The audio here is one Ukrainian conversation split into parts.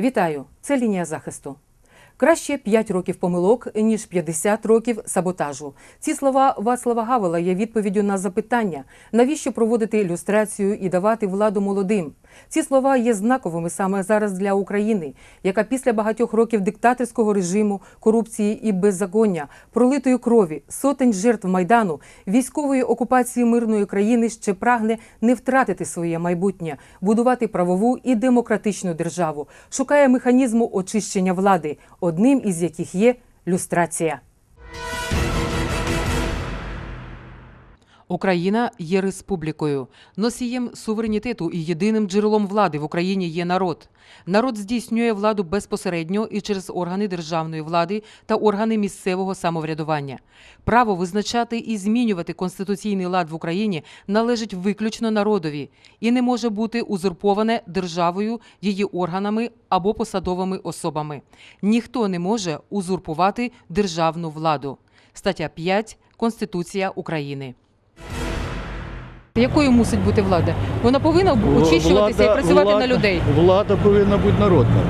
Вітаю! Це лінія захисту. Краще 5 років помилок, ніж 50 років саботажу. Ці слова Вацлава Гавела є відповіддю на запитання, навіщо проводити ілюстрацію і давати владу молодим. Ці слова є знаковими саме зараз для України, яка після багатьох років диктаторського режиму, корупції і беззаконня, пролитої крові, сотень жертв майдану, військової окупації мирної країни ще прагне не втратити своє майбутнє, будувати правову і демократичну державу, шукає механізму очищення влади, одним із яких є люстрація. Україна є республікою. Носієм суверенітету і єдиним джерелом влади в Україні є народ. Народ здійснює владу безпосередньо і через органи державної влади та органи місцевого самоврядування. Право визначати і змінювати конституційний лад в Україні належить виключно народові і не може бути узурповане державою, її органами або посадовими особами. Ніхто не може узурпувати державну владу. Стаття 5 Конституція України. Якою мусить бути влада? Вона повинна очищуватися і працювати влада, на людей. Влада повинна бути народна.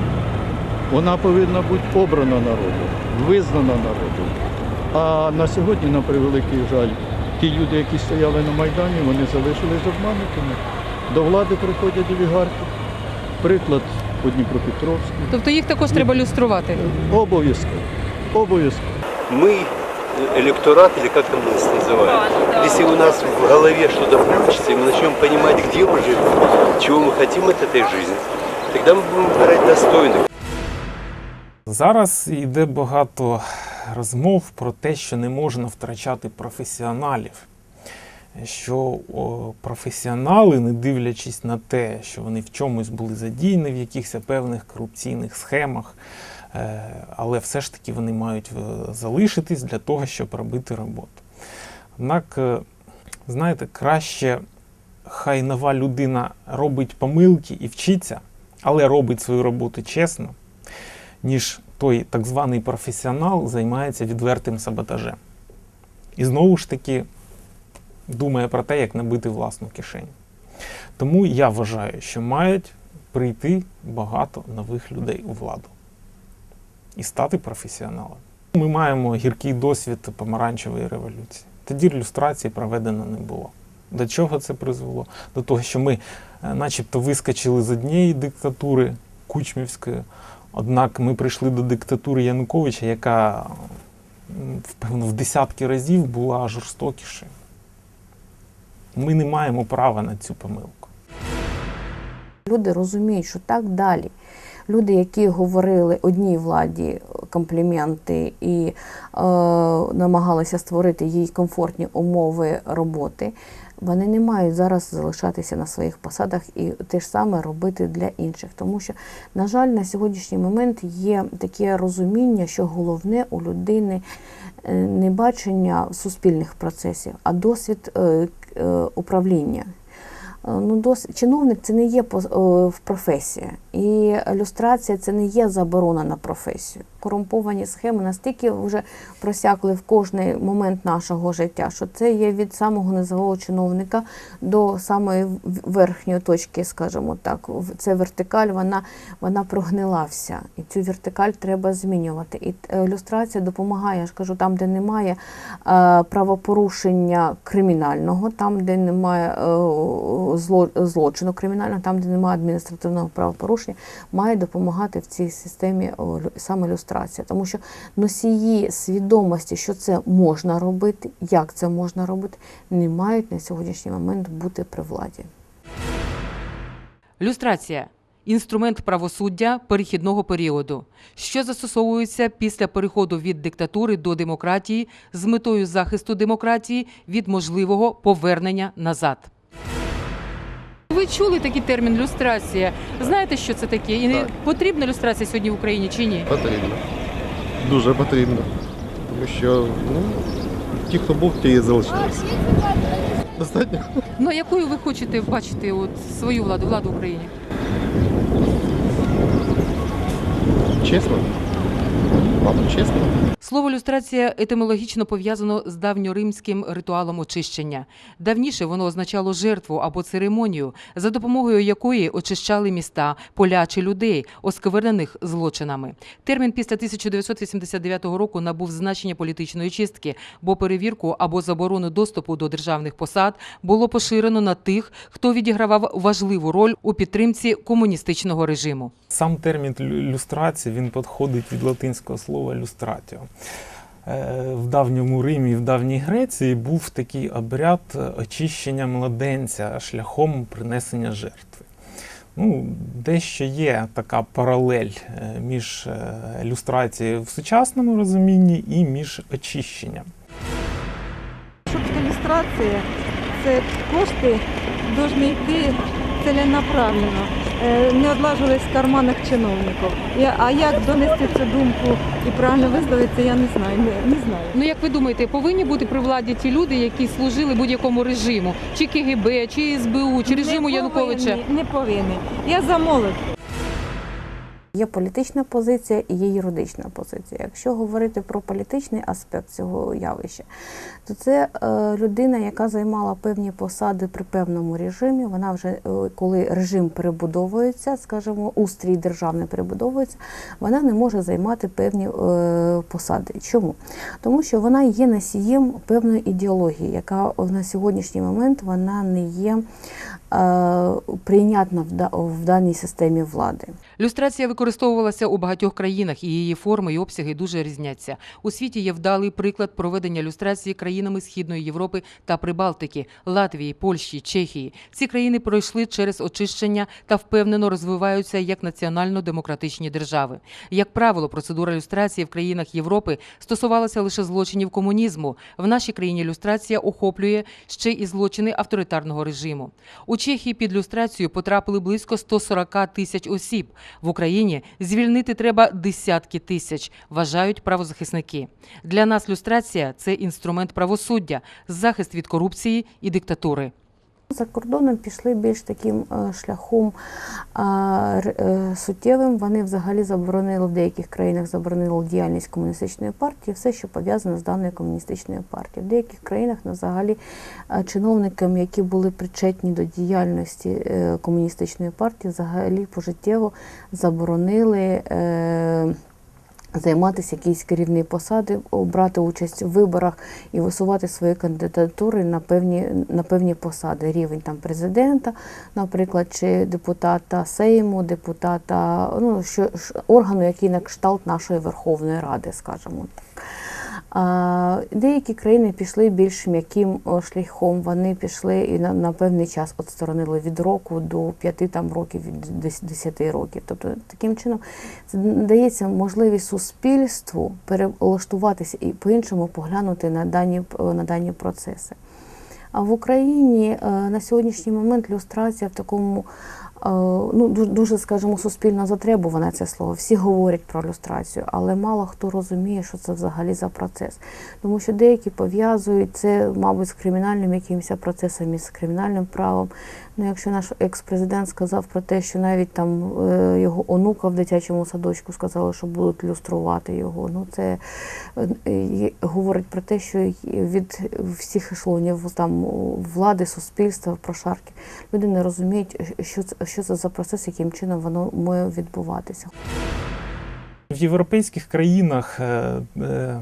Вона повинна бути обрана народом, визнана народом. А на сьогодні, на превеликий жаль, ті люди, які стояли на Майдані, вони залишились обманутими. До влади приходять олігархи. Приклад у Дніпропетровську. Тобто їх також треба люструвати. Обов'язково. Обов'язково. мы электорат, или как там нас называют, если у нас в голове что-то включится, и мы начнем понимать, где мы живем, чего мы хотим от этой жизни, тогда мы будем выбирать достойных. Зараз йде багато розмов про те, що не можна втрачати професіоналів. Що о, професіонали, не дивлячись на те, що вони в чомусь були задіяні в якихось певних корупційних схемах, е, але все ж таки вони мають е, залишитись для того, щоб робити роботу. Однак, е, знаєте, краще хай нова людина робить помилки і вчиться, але робить свою роботу чесно, ніж той так званий професіонал займається відвертим саботажем. І знову ж таки думає про те, як набити власну кишеню. Тому я вважаю, що мають прийти багато нових людей у владу і стати професіоналами. Ми маємо гіркий досвід помаранчевої революції. Тоді ілюстрації проведено не було. До чого це призвело? До того, що ми е, начебто вискочили з однієї диктатури Кучмівської, однак ми прийшли до диктатури Януковича, яка м, впевнено в десятки разів була жорстокішою. Ми не маємо права на цю помилку. Люди розуміють, що так далі. Люди, які говорили одній владі компліменти і е, намагалися створити їй комфортні умови роботи, вони не мають зараз залишатися на своїх посадах і те ж саме робити для інших. Тому що, на жаль, на сьогоднішній момент є таке розуміння, що головне у людини е, не бачення суспільних процесів, а досвід е, е, управління. Е, Ну, дос... Чиновник це не є е, професія, і люстрація це не є заборона на професію. Корумповані схеми настільки вже просякли в кожний момент нашого життя, що це є від самого низового чиновника до самої верхньої точки, скажімо так. Це вертикаль, вона, вона прогнила. І цю вертикаль треба змінювати. І е, люстрація допомагає, я ж кажу, там, де немає е, правопорушення кримінального, там, де немає е, зло- злочину кримінального, там, де немає адміністративного правопорушення, має допомагати в цій системі о, лю- саме люстрація. Тому що носії свідомості, що це можна робити, як це можна робити, не мають на сьогоднішній момент бути при владі. Люстрація інструмент правосуддя перехідного періоду, що застосовується після переходу від диктатури до демократії з метою захисту демократії від можливого повернення назад. Ви чули такий термін люстрація? Знаєте, що це таке? І Так. потрібна люстрація сьогодні в Україні чи ні? Потрібно. Дуже потрібно. Тому що ну, ті, хто був, ті і залишилися. Достатньо. Ну а якою ви хочете бачити от свою владу, владу в Україні? Чесно. Мабуть, чесно. Слово люстрація етимологічно пов'язано з давньоримським ритуалом очищення. Давніше воно означало жертву або церемонію, за допомогою якої очищали міста, поля чи людей, осквернених злочинами. Термін після 1989 року набув значення політичної чистки, бо перевірку або заборону доступу до державних посад було поширено на тих, хто відігравав важливу роль у підтримці комуністичного режиму. Сам термін лю- люстрація він підходить від латинського слова люстратіо. Е, В давньому Римі в давній Греції був такий обряд очищення младенця шляхом принесення жертви. Ну, дещо є така паралель е, між е, люстрацією в сучасному розумінні і між очищенням. Шубська ілюстрація це кошти повинні йти ціленаправленно, е, не одлажувались в карманах чиновників. А як донести цю думку і правильно висловитися, я не знаю. Не, не знаю. Ну як ви думаєте, повинні бути при владі ті люди, які служили будь-якому режиму, чи КГБ, чи СБУ, чи режиму Не Януковича? повинні, Не повинні. Я за молодь. Є політична позиція і є юридична позиція. Якщо говорити про політичний аспект цього явища, то це е, людина, яка займала певні посади при певному режимі. Вона вже е, коли режим перебудовується, скажімо, устрій державний перебудовується, вона не може займати певні е, посади. Чому? Тому що вона є носієм певної ідеології, яка на сьогоднішній момент вона не є прийнятна в, даній системі влади. Люстрація використовувалася у багатьох країнах, і її форми і обсяги дуже різняться. У світі є вдалий приклад проведення люстрації країнами Східної Європи та Прибалтики, Латвії, Польщі, Чехії. Ці країни пройшли через очищення та впевнено розвиваються як національно-демократичні держави. Як правило, процедура люстрації в країнах Європи стосувалася лише злочинів комунізму. В нашій країні люстрація охоплює ще і злочини авторитарного режиму. У Чехії під люстрацію потрапили близько 140 тисяч осіб. В Україні звільнити треба десятки тисяч, вважають правозахисники. Для нас люстрація це інструмент правосуддя, захист від корупції і диктатури. За кордоном пішли більш таким е, шляхом р- е, суттєвим. Вони взагалі заборонили в деяких країнах заборонили діяльність комуністичної партії, все, що пов'язане з даною комуністичною партією. В деяких країнах ну, взагалі е, чиновникам, які були причетні до діяльності е, комуністичної партії, взагалі пожиттєво заборонили. Займатися якісь керівні посади, брати участь в виборах і висувати свої кандидатури на певні на певні посади, рівень там президента, наприклад, чи депутата Сейму, депутата, ну що органу, який на кшталт нашої Верховної Ради, скажімо так. Деякі країни пішли більш м'яким шляхом. Вони пішли і на, на певний час відсторонили від року до п'яти там років, від дес- десяти років. Тобто таким чином це дається можливість суспільству перелаштуватися і по-іншому поглянути на дані, на дані процеси. А в Україні е, на сьогоднішній момент люстрація в такому ну, дуже, скажімо, суспільно затребуване це слово. Всі говорять про люстрацію, але мало хто розуміє, що це взагалі за процес. Тому що деякі пов'язують це, мабуть, з кримінальним якимось процесом і з кримінальним правом. Ну, якщо наш екс-президент сказав про те, що навіть там е, його онука в дитячому садочку сказали, що будуть люструвати його. Ну це е, е, говорить про те, що від всіх ешелонів там влади, суспільства, прошарки люди не розуміють, що це, що це за процес, яким чином воно має відбуватися. В європейських країнах е, е,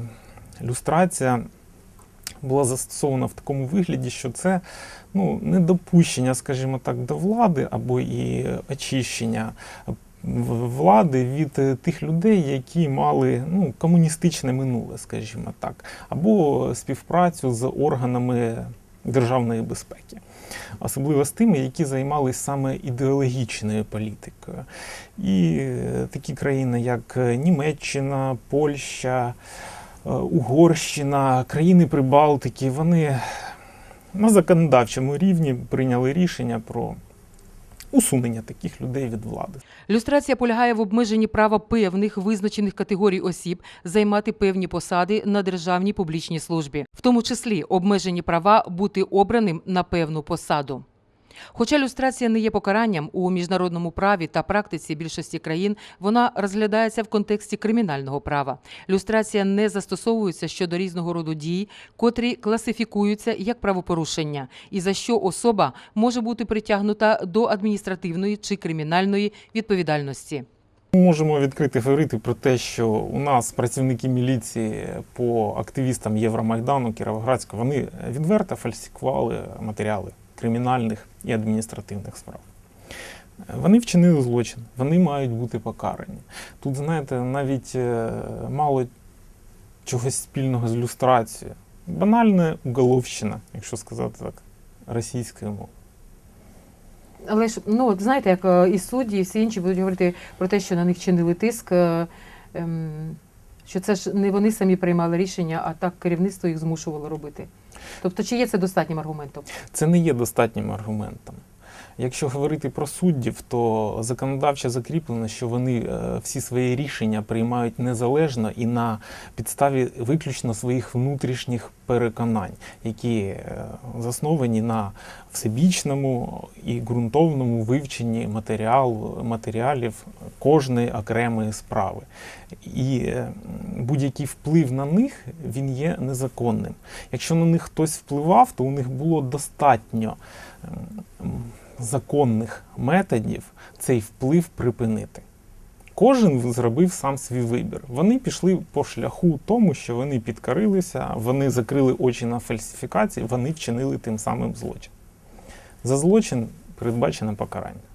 люстрація була застосована в такому вигляді, що це ну, недопущення, скажімо так, до влади або і очищення влади від е, тих людей, які мали ну, комуністичне минуле, скажімо так, або співпрацю з органами державної безпеки. Особливо з тими, які займалися саме ідеологічною політикою. І е, такі країни, як е, Німеччина, Польща, е, Угорщина, країни Прибалтики, вони на законодавчому рівні прийняли рішення про усунення таких людей від влади. Люстрація полягає в обмеженні права певних визначених категорій осіб займати певні посади на державній публічній службі, в тому числі обмежені права бути обраним на певну посаду. Хоча люстрація не є покаранням у міжнародному праві та практиці більшості країн, вона розглядається в контексті кримінального права. Люстрація не застосовується щодо різного роду дій, котрі класифікуються як правопорушення, і за що особа може бути притягнута до адміністративної чи кримінальної відповідальності. Можемо відкрити говорити про те, що у нас працівники міліції по активістам Євромайдану Кіровоградського вони відверто фальсифікували матеріали кримінальних і адміністративних справ. Вони вчинили злочин, вони мають бути покарані. Тут, знаєте, навіть е, мало чогось спільного з люстрацією. Банальна уголовщина, якщо сказати так, російською мовою. Але ж ну знаєте, як е, і судді, і всі інші будуть говорити про те, що на них чинили тиск. е, ем, Що це ж не вони самі приймали рішення, а так керівництво їх змушувало робити. Тобто, чи є це достатнім аргументом? Це не є достатнім аргументом. Якщо говорити про суддів, то законодавчо закріплено, що вони е, всі свої рішення приймають незалежно і на підставі виключно своїх внутрішніх переконань, які е, засновані на всебічному і ґрунтовному вивченні матеріалу, матеріалів кожної окремої справи. І е, будь-який вплив на них він є незаконним. Якщо на них хтось впливав, то у них було достатньо ем, законних методів цей вплив припинити. Кожен зробив сам свій вибір. Вони пішли по шляху тому, що вони підкорилися, вони закрили очі на фальсифікації, вони вчинили тим самим злочин. За злочин передбачено покарання.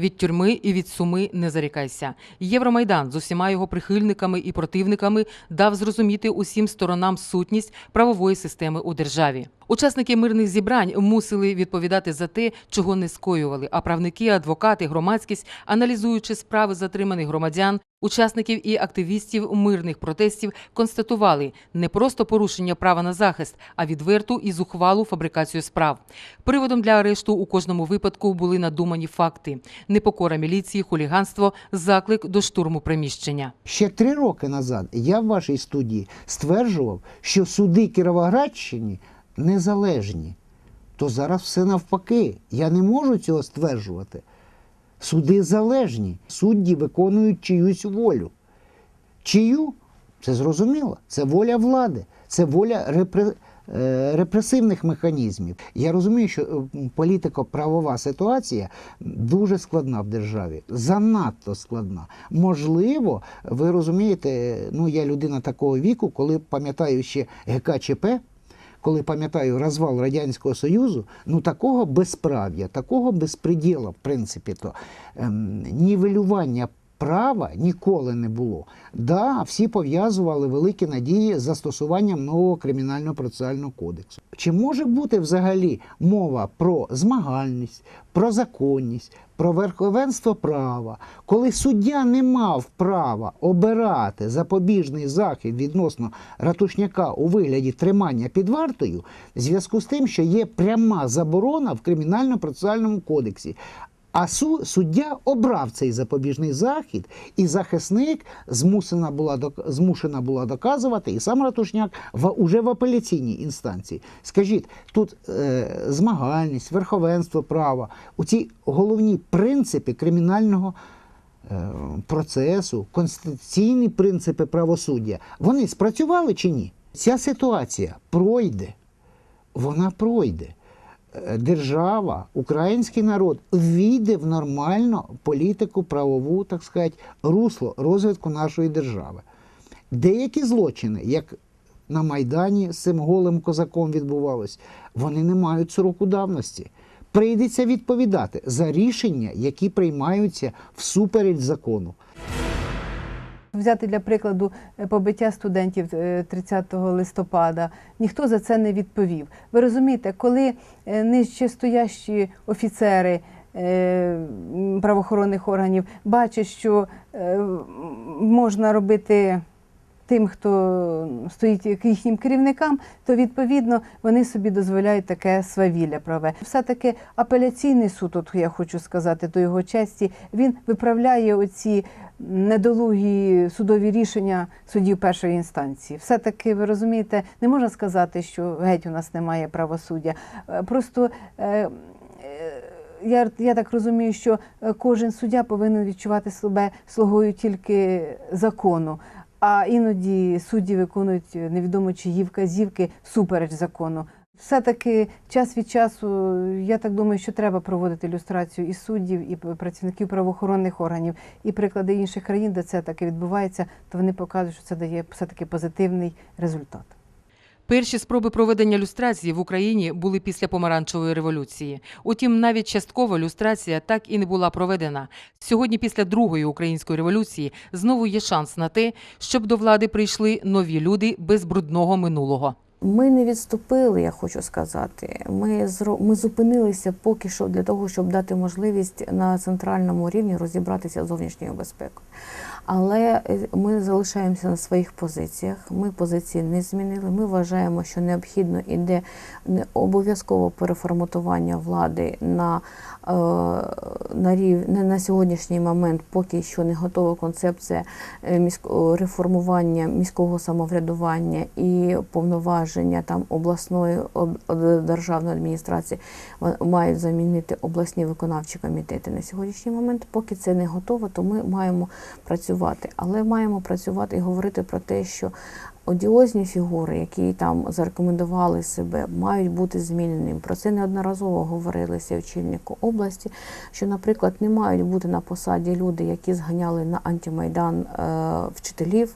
Від тюрми і від суми не зарікайся. Євромайдан з усіма його прихильниками і противниками дав зрозуміти усім сторонам сутність правової системи у державі. Учасники мирних зібрань мусили відповідати за те, чого не скоювали. А правники, адвокати, громадськість, аналізуючи справи затриманих громадян, учасників і активістів мирних протестів, констатували не просто порушення права на захист, а відверту і зухвалу фабрикацію справ. Приводом для арешту у кожному випадку були надумані факти: непокора міліції, хуліганство, заклик до штурму приміщення. Ще три роки назад я в вашій студії стверджував, що суди Кіровоградщини незалежні. То зараз все навпаки. Я не можу цього стверджувати. Суди залежні, судді виконують чиюсь волю. Чию? Це зрозуміло. Це воля влади, це воля репре- е, репресивних механізмів. Я розумію, що політико-правова ситуація дуже складна в державі, занадто складна. Можливо, ви розумієте, ну я людина такого віку, коли пам'ятаю ще ГКЧП. Коли пам'ятаю розвал Радянського Союзу, ну такого безправ'я, такого безпреділа, в принципі, то ем, нівелювання права ніколи не було. Да, всі пов'язували великі надії з застосуванням нового кримінального процесуального кодексу. Чи може бути взагалі мова про змагальність, про законність, про верховенство права, коли суддя не мав права обирати запобіжний захід відносно ратушняка у вигляді тримання під вартою, в зв'язку з тим, що є пряма заборона в кримінально-процесуальному кодексі. А су- суддя обрав цей запобіжний захід, і захисник змусена була змушена була доказувати, і сам Ратушняк в уже в апеляційній інстанції. Скажіть, тут е, змагальність, верховенство права, у ці головні принципи кримінального е, процесу, конституційні принципи правосуддя, вони спрацювали чи ні? Ця ситуація пройде, вона пройде. Держава, український народ війде в нормальну політику, правову, так сказати, русло розвитку нашої держави. Деякі злочини, як на Майдані з цим голим козаком відбувалось, вони не мають сроку давності. Прийдеться відповідати за рішення, які приймаються всупереч закону. Взяти для прикладу е, побиття студентів е, 30 листопада, ніхто за це не відповів. Ви розумієте, коли е, нижчестоящі офіцери е, правоохоронних органів бачать, що е, можна робити тим, хто стоїть їхнім керівникам, то відповідно вони собі дозволяють таке свавілля праве. Все-таки апеляційний суд, от я хочу сказати, до його честі, він виправляє оці недолугі судові рішення суддів першої інстанції. Все-таки, ви розумієте, не можна сказати, що геть у нас немає правосуддя. Е, Просто е, е, я, я так розумію, що кожен суддя повинен відчувати себе слугою тільки закону. А іноді судді виконують е, невідомо чиї вказівки супереч закону. Все-таки час від часу, я так думаю, що треба проводити люстрацію і суддів, і працівників правоохоронних органів, і приклади інших країн, де це таке відбувається, то вони показують, що це дає все-таки позитивний результат. Перші спроби проведення люстрації в Україні були після помаранчевої революції. Утім, навіть часткова люстрація так і не була проведена. Сьогодні, після другої української революції, знову є шанс на те, щоб до влади прийшли нові люди без брудного минулого. Ми не відступили, я хочу сказати. Ми ми зупинилися поки що для того, щоб дати можливість на центральному рівні розібратися з зовнішньою безпекою. Але е, ми залишаємося на своїх позиціях. Ми позиції не змінили. Ми вважаємо, що необхідно іде обов'язково переформатування влади на, е, на рів... не на сьогоднішній момент, поки що не готова концепція е, міського реформування міського самоврядування і повноваження там обласної об- об- державної адміністрації мають замінити обласні виконавчі комітети на сьогоднішній момент. Поки це не готово, то ми маємо працювати. Але маємо працювати і говорити про те, що одіозні фігури, які там зарекомендували себе, мають бути зміненими. Про це неодноразово говорилися очільнику області, що, наприклад, не мають бути на посаді люди, які зганяли на антимайдан е, вчителів,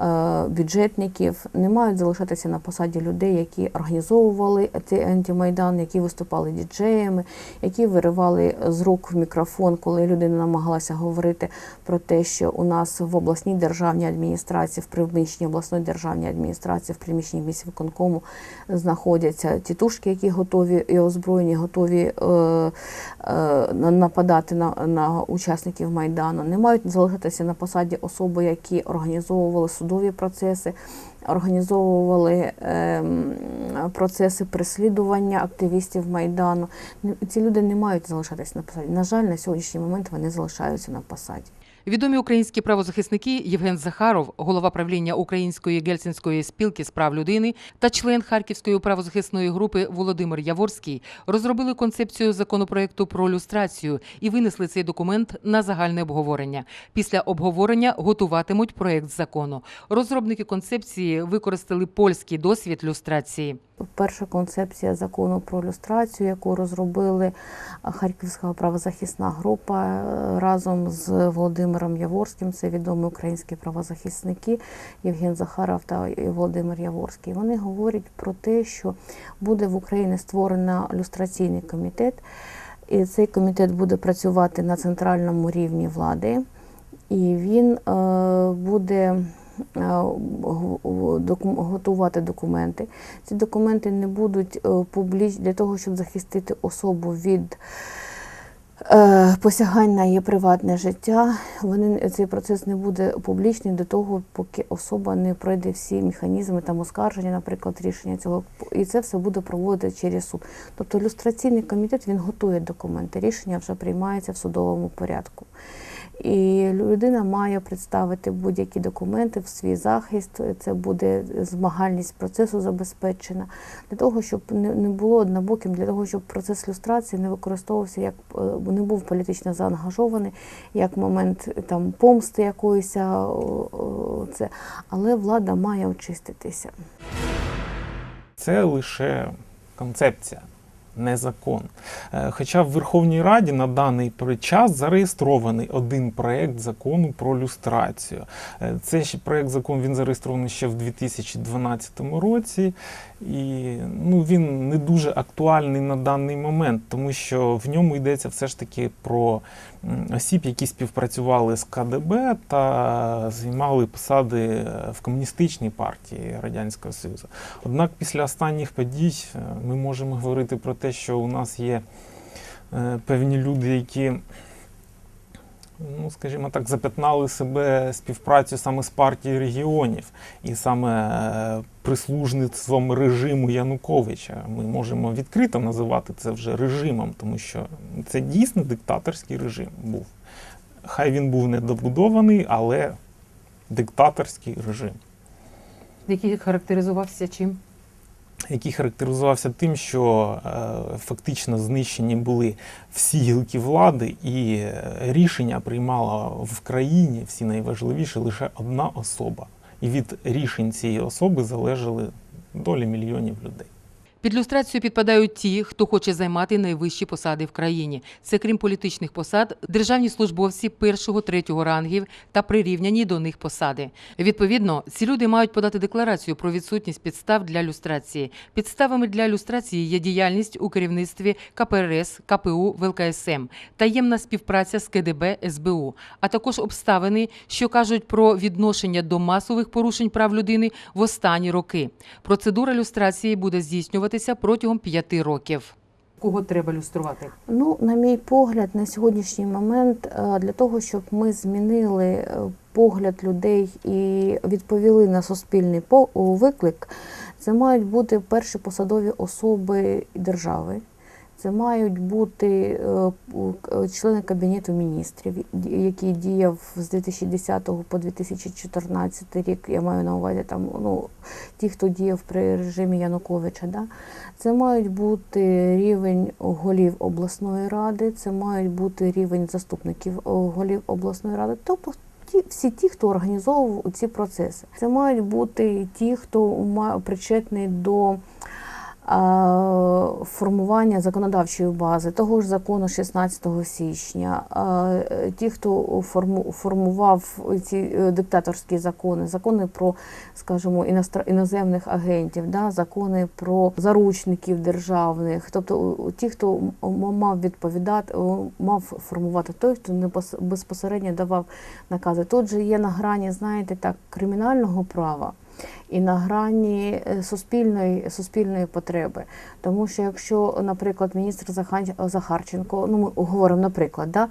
е, бюджетників, не мають залишатися на посаді людей, які організовували цей антимайдан, які виступали діджеями, які виривали з рук в мікрофон, коли людина намагалася говорити про те, що у нас в обласній державній адміністрації, в приміщенні обласної державної адміністрації, в приміщенні міськвиконкому знаходяться тітушки, які готові і озброєні, готові е, е, на- нападати на, на учасників майдану. Не мають залишитися на посаді особи, які організовували судові процеси. Організовували ем, процеси переслідування активістів майдану. Ці люди не мають залишатися на посаді. На жаль, на сьогоднішній момент вони залишаються на посаді. Відомі українські правозахисники Євген Захаров, голова правління Української гельсінської спілки з прав людини та член Харківської правозахисної групи Володимир Яворський розробили концепцію законопроекту про люстрацію і винесли цей документ на загальне обговорення. Після обговорення готуватимуть проект закону. Розробники концепції використали польський досвід люстрації. Перша концепція закону про люстрацію, яку розробили Харківська правозахисна група е, разом з Володимиром Яворським, це відомі українські правозахисники Євген Захаров та Володимир Яворський. Вони говорять про те, що буде в Україні створено люстраційний комітет, і цей комітет буде працювати на центральному рівні влади, і він е, буде е, готувати документи. Ці документи не будуть е, публічні для того, щоб захистити особу від е, посягань на її приватне життя. Вони цей процес не буде публічний до того, поки особа не пройде всі механізми там оскарження, наприклад, рішення цього. І це все буде проводити через суд. Тобто люстраційний комітет він готує документи. Рішення вже приймається в судовому порядку. І людина має представити будь-які документи в свій захист. Це буде змагальність процесу забезпечена для того, щоб не було однобоким, для того, щоб процес люстрації не використовувався як е, не був політично заангажований, як момент там помсти якоїсь. Це але влада має очиститися. Це лише концепція, не закон. Е, Хоча в Верховній Раді на даний час зареєстрований один проєкт закону про люстрацію. Е, Цей проєкт закону він зареєстрований ще в 2012 році, і ну, він не дуже актуальний на даний момент, тому що в ньому йдеться все ж таки про осіб, які співпрацювали з КДБ та займали посади е, в комуністичній партії Радянського Союзу. Однак після останніх подій е, ми можемо говорити про те, що у нас є е, певні люди, які, ну, скажімо так, запятнали себе співпрацю саме з партією регіонів і саме е, прислужництвом режиму Януковича. Ми можемо відкрито називати це вже режимом, тому що це дійсно диктаторський режим був. Хай він був недобудований, але диктаторський режим. Який характеризувався чим? Який характеризувався тим, що е, фактично знищені були всі гілки влади, і е, рішення приймала в країні всі найважливіші лише одна особа. І від рішень цієї особи залежали долі мільйонів людей. Під люстрацію підпадають ті, хто хоче займати найвищі посади в країні. Це крім політичних посад, державні службовці першого третього рангів та прирівняні до них посади. Відповідно, ці люди мають подати декларацію про відсутність підстав для люстрації. Підставами для люстрації є діяльність у керівництві КПРС, КПУ, ВЛКСМ, таємна співпраця з КДБ, СБУ, а також обставини, що кажуть про відношення до масових порушень прав людини в останні роки. Процедура люстрації буде здійснюватися протягом п'яти років. Кого треба люструвати? Ну, на мій погляд, на сьогоднішній момент е, для того, щоб ми змінили е, погляд людей і відповіли на суспільний виклик, це мають бути перші посадові особи держави. Це мають бути е, к- члени Кабінету міністрів, який діяв з 2010 по 2014 рік. Я маю на увазі там ну, ті, хто діяв при режимі Януковича. Да? Це мають бути рівень голів обласної ради, це мають бути рівень заступників голів обласної ради, тобто ті, всі ті, хто організовував ці процеси. Це мають бути ті, хто причетний до формування законодавчої бази, того ж закону 16 січня, ті, хто форму, формував ці е, диктаторські закони, закони про, скажімо, іноземних агентів, да, закони про заручників державних, тобто ті, хто мав відповідати, мав формувати той, хто не пос- безпосередньо давав накази. Тут же є на грані, знаєте, так, кримінального права і на грані е, суспільної, суспільної потреби. Тому що якщо, наприклад, міністр Захарченко, ну ми говоримо, наприклад, да,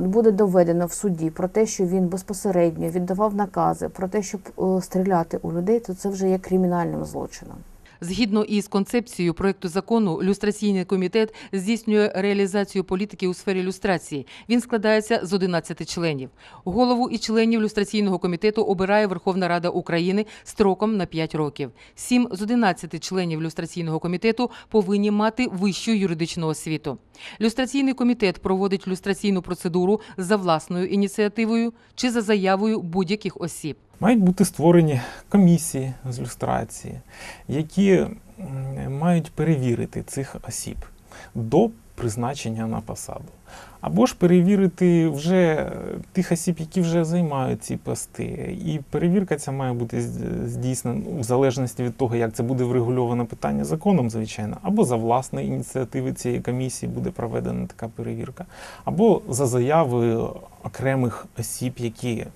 буде доведено в суді про те, що він безпосередньо віддавав накази про те, щоб е, стріляти у людей, то це вже є кримінальним злочином. Згідно із концепцією проекту закону, люстраційний комітет здійснює реалізацію політики у сфері люстрації. Він складається з 11 членів. Голову і членів люстраційного комітету обирає Верховна Рада України строком на 5 років. Сім з 11 членів люстраційного комітету повинні мати вищу юридичну освіту. Люстраційний комітет проводить люстраційну процедуру за власною ініціативою чи за заявою будь-яких осіб. Мають бути створені комісії з люстрації, які мають перевірити цих осіб до призначення на посаду. Або ж перевірити вже е, тих осіб, які вже займають ці пости. І перевірка ця має бути здійснена ну, в залежності від того, як це буде врегульовано питання законом, звичайно, або за власної ініціативи цієї комісії буде проведена така перевірка, або за заявою окремих осіб, які,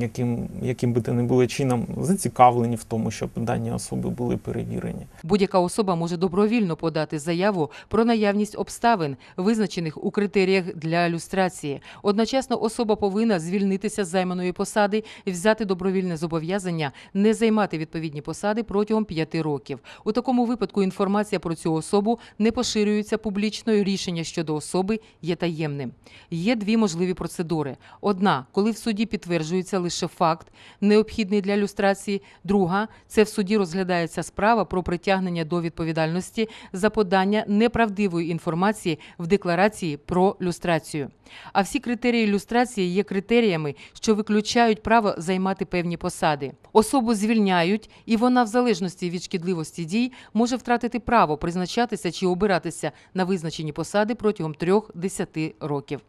яким, яким би то не було чином зацікавлені в тому, щоб дані особи були перевірені. Будь-яка особа може добровільно подати заяву про наявність обставин, визначених у критеріях для люстрації. Одночасно особа повинна звільнитися з займаної посади взяти добровільне зобов'язання не займати відповідні посади протягом п'яти років. У такому випадку інформація про цю особу не поширюється публічно. і Рішення щодо особи є таємним. Є дві можливі процедури: одна, коли в суді підтверджується лише факт, необхідний для люстрації. Друга це в суді розглядається справа про притягнення до відповідальності за подання неправдивої інформації в декларації про люстрацію. А всі критерії люстрації є критеріями, що виключають право займати певні посади. Особу звільняють, і вона, в залежності від шкідливості дій, може втратити право призначатися чи обиратися на визначені посади протягом 3-10 років.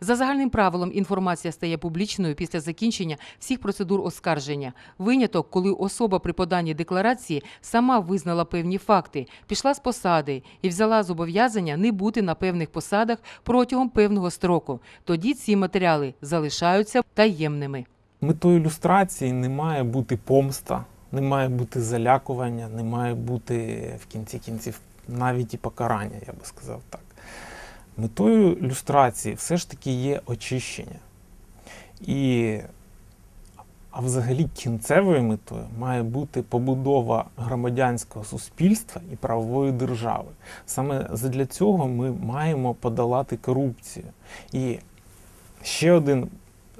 За загальним правилом інформація стає публічною після закінчення всіх процедур оскарження. Виняток, коли особа при поданні декларації сама визнала певні факти, пішла з посади і взяла зобов'язання не бути на певних посадах протягом певного строку. Тоді ці матеріали залишаються таємними. Метою ілюстрації не має бути помста, не має бути залякування, не має бути в кінці кінців навіть і покарання, я би сказав так. Метою люстрації все ж таки є очищення. І, а взагалі кінцевою метою має бути побудова громадянського суспільства і правової держави. Саме для цього ми маємо подолати корупцію. І ще один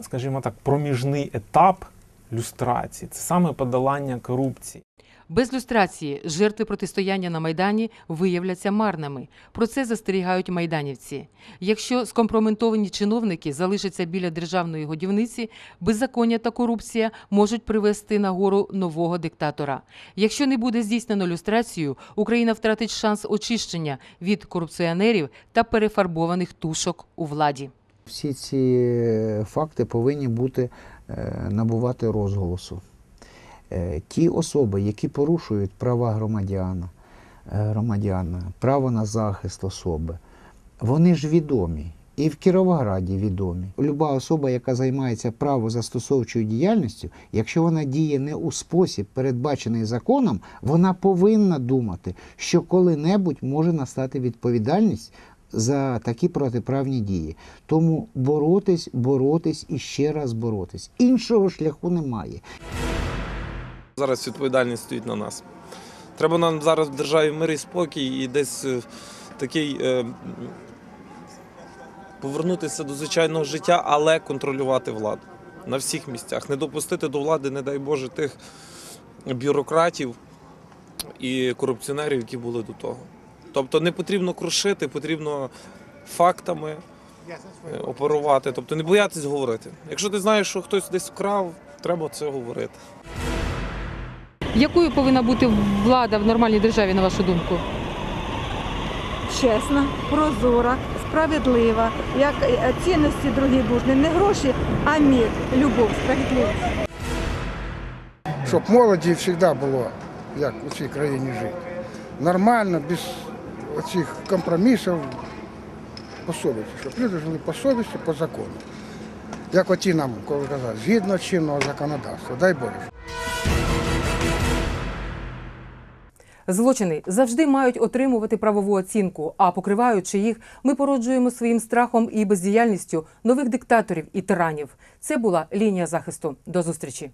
скажімо так, проміжний етап люстрації це саме подолання корупції. Без люстрації жертви протистояння на Майдані виявляться марними. Про це застерігають майданівці. Якщо скомпроментовані чиновники залишаться біля державної годівниці, беззаконня та корупція можуть привести на гору нового диктатора. Якщо не буде здійснено люстрацію, Україна втратить шанс очищення від корупціонерів та перефарбованих тушок у владі. Всі ці факти повинні бути набувати розголосу. Е, Ті особи, які порушують права громадяна, е, громадяна, право на захист особи, вони ж відомі. І в Кіровограді відомі. Люба особа, яка займається правозастосовчою діяльністю, якщо вона діє не у спосіб, передбачений законом, вона повинна думати, що коли-небудь може настати відповідальність за такі протиправні дії. Тому боротись, боротись і ще раз боротись. Іншого шляху немає. Зараз відповідальність стоїть на нас. Треба нам зараз в державі мир і спокій і десь е, такий е, повернутися до звичайного життя, але контролювати владу на всіх місцях. Не допустити до влади, не дай Боже, тих бюрократів і корупціонерів, які були до того. Тобто не потрібно крушити, потрібно фактами е, оперувати, тобто не боятись говорити. Якщо ти знаєш, що хтось десь вкрав, треба це говорити. Якою повинна бути влада в нормальній державі, на вашу думку? Чесна, прозора, справедлива, як е, цінності другі бужні, не гроші, а мір, любов, справедливість. щоб молоді завжди було, як у цій країні жити. Нормально, без оцих компромісів, по совісті, щоб люди жили по совісті, по закону. Як оті нам, коли казали, згідно чинного законодавства, дай Боже. Злочини завжди мають отримувати правову оцінку, а покриваючи їх, ми породжуємо своїм страхом і бездіяльністю нових диктаторів і тиранів. Це була лінія захисту. До зустрічі.